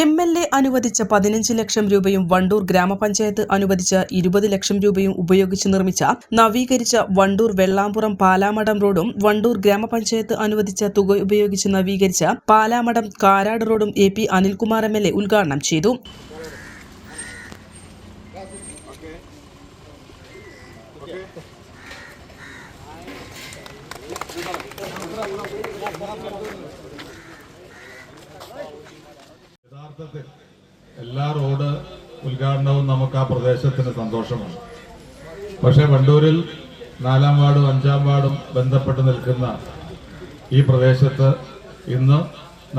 M L A അനുവദിച്ച പതിനഞ്ച് ലക്ഷം രൂപയും വണ്ടൂർ ഗ്രാമപഞ്ചായത്ത് അനുവദിച്ച ഇരുപത് ലക്ഷം രൂപയും ഉപയോഗിച്ച് നിർമ്മിച്ച നവീകരിച്ച വണ്ടൂർ വെള്ളാമ്പുറം പാലാമടം റോഡും വണ്ടൂർ ഗ്രാമപഞ്ചായത്ത് അനുവദിച്ച തുക ഉപയോഗിച്ച് നവീകരിച്ച പാലാമടം കാരാട് റോഡും A P Anilkumar M L A ഉദ്ഘാടനം ചെയ്തു. എല്ലാ റോഡ് ഉദ്ഘാടനവും നമുക്ക് ആ പ്രദേശത്തിന് സന്തോഷമാണ്. പക്ഷേ വണ്ടൂരിൽ നാലാം വാർഡും അഞ്ചാം വാർഡും ബന്ധപ്പെട്ട് നിൽക്കുന്ന ഈ പ്രദേശത്ത് ഇന്ന്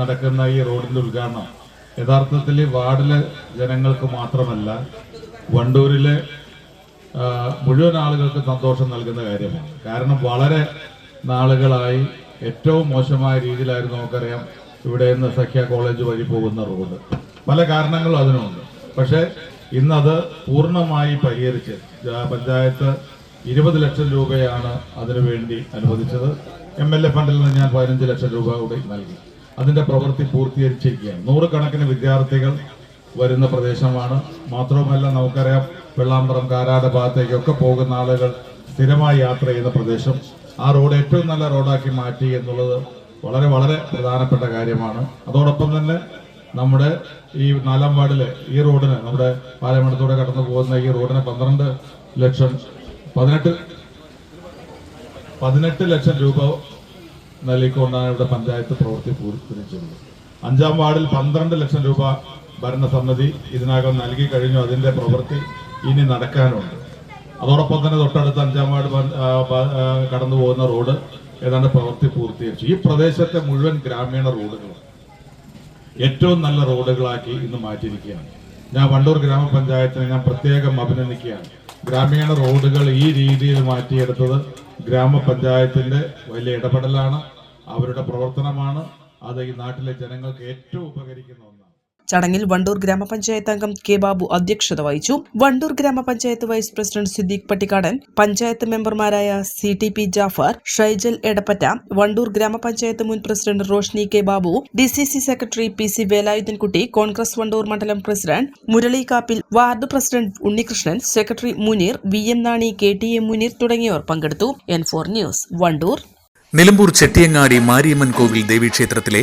നടക്കുന്ന ഈ റോഡിന്റെ ഉദ്ഘാടനം യഥാർത്ഥത്തിൽ വാർഡിലെ ജനങ്ങൾക്ക് മാത്രമല്ല വണ്ടൂരിലെ മുഴുവൻ ആളുകൾക്ക് സന്തോഷം നൽകുന്ന കാര്യമാണ്. കാരണം വളരെ നാളുകളായി ഏറ്റവും മോശമായ രീതിയിലായിരുന്നു നമുക്കറിയാം ഇവിടെ നിന്ന് സഖ്യ കോളേജ് വഴി പോകുന്ന റോഡ്. പല കാരണങ്ങളും അതിനുണ്ട്. പക്ഷേ ഇന്നത് പൂർണമായി പരിഹരിച്ച് പഞ്ചായത്ത് ഇരുപത് ലക്ഷം രൂപയാണ് അതിനുവേണ്ടി അനുവദിച്ചത്. എം എൽ എ ഫണ്ടിൽ നിന്ന് ഞാൻ പതിനഞ്ച് ലക്ഷം രൂപ കൂടി നൽകി. അതിന്റെ പ്രവൃത്തി പൂർത്തീകരിച്ചിരിക്കുകയാണ്. നൂറുകണക്കിന് വിദ്യാർത്ഥികൾ വരുന്ന പ്രദേശമാണ്. മാത്രവുമല്ല നമുക്കറിയാം വെള്ളാമ്പറം കാരാട് ഭാഗത്തേക്കൊക്കെ പോകുന്ന ആളുകൾ സ്ഥിരമായി യാത്ര ചെയ്യുന്ന പ്രദേശം. ആ റോഡ് ഏറ്റവും നല്ല റോഡാക്കി മാറ്റി എന്നുള്ളത് വളരെ വളരെ പ്രധാനപ്പെട്ട കാര്യമാണ്. അതോടൊപ്പം തന്നെ നമ്മുടെ ഈ നാലാം വാർഡിലെ ഈ റോഡിന് നമ്മുടെ പാലമടത്തൂടെ കടന്നു പോകുന്ന ഈ റോഡിന് പന്ത്രണ്ട് ലക്ഷം പതിനെട്ട് പതിനെട്ട് ലക്ഷം രൂപ നൽകിക്കൊണ്ടാണ് ഇവിടെ പഞ്ചായത്ത് പ്രവൃത്തി പൂർത്തിച്ചത് അഞ്ചാം വാർഡിൽ പന്ത്രണ്ട് ലക്ഷം രൂപ ഭരണസമിതി ഇതിനകം നൽകി കഴിഞ്ഞു. അതിന്റെ പ്രവൃത്തി ഇനി നടക്കാനുണ്ട്. അതോടൊപ്പം തന്നെ തൊട്ടടുത്ത അഞ്ചാം വാർഡ് കടന്നു പോകുന്ന റോഡ് ഏതാണ്ട് പ്രവൃത്തി പൂർത്തീകരിച്ചു. ഈ പ്രദേശത്തെ മുഴുവൻ ഗ്രാമീണ റോഡുകൾ ഏറ്റവും നല്ല റോഡുകളാക്കി ഇന്ന് മാറ്റിയിരിക്കുകയാണ്. ഞാൻ വണ്ടൂർ ഗ്രാമപഞ്ചായത്തിനെ ഞാൻ പ്രത്യേകം അഭിനന്ദിക്കുകയാണ്. ഗ്രാമീണ റോഡുകൾ ഈ രീതിയിൽ മാറ്റിയെടുത്തത് ഗ്രാമപഞ്ചായത്തിന്റെ വലിയ ഇടപെടലാണ് അവരുടെ പ്രവർത്തനമാണ് അത് ഈ നാട്ടിലെ ജനങ്ങൾക്ക് ഏറ്റവും ഉപകരിക്കുന്ന ചടങ്ങിൽ വണ്ടൂർ ഗ്രാമപഞ്ചായത്ത് അംഗം കെ ബാബു അധ്യക്ഷത വഹിച്ചു. വണ്ടൂർ ഗ്രാമപഞ്ചായത്ത് വൈസ് പ്രസിഡന്റ് സിദ്ദീഖ് പട്ടിക്കാടൻ പഞ്ചായത്ത് മെമ്പർമാരായ C T P Jafar Shaijal Edappatta Wandoor ഗ്രാമപഞ്ചായത്ത് മുൻ president Roshni K Babu D C C secretary P C Velayudhankutty Congress Wandoor മണ്ഡലം president Murali Kappil ward president Unnikrishnan secretary Muneer V M Nani K T M Muneer തുടങ്ങിയവർ പങ്കെടുത്തു. N four news Wandoor. Nilambur Chettiyangadi Mariamman കോവിൽ ദേവീക്ഷേത്രത്തിലെ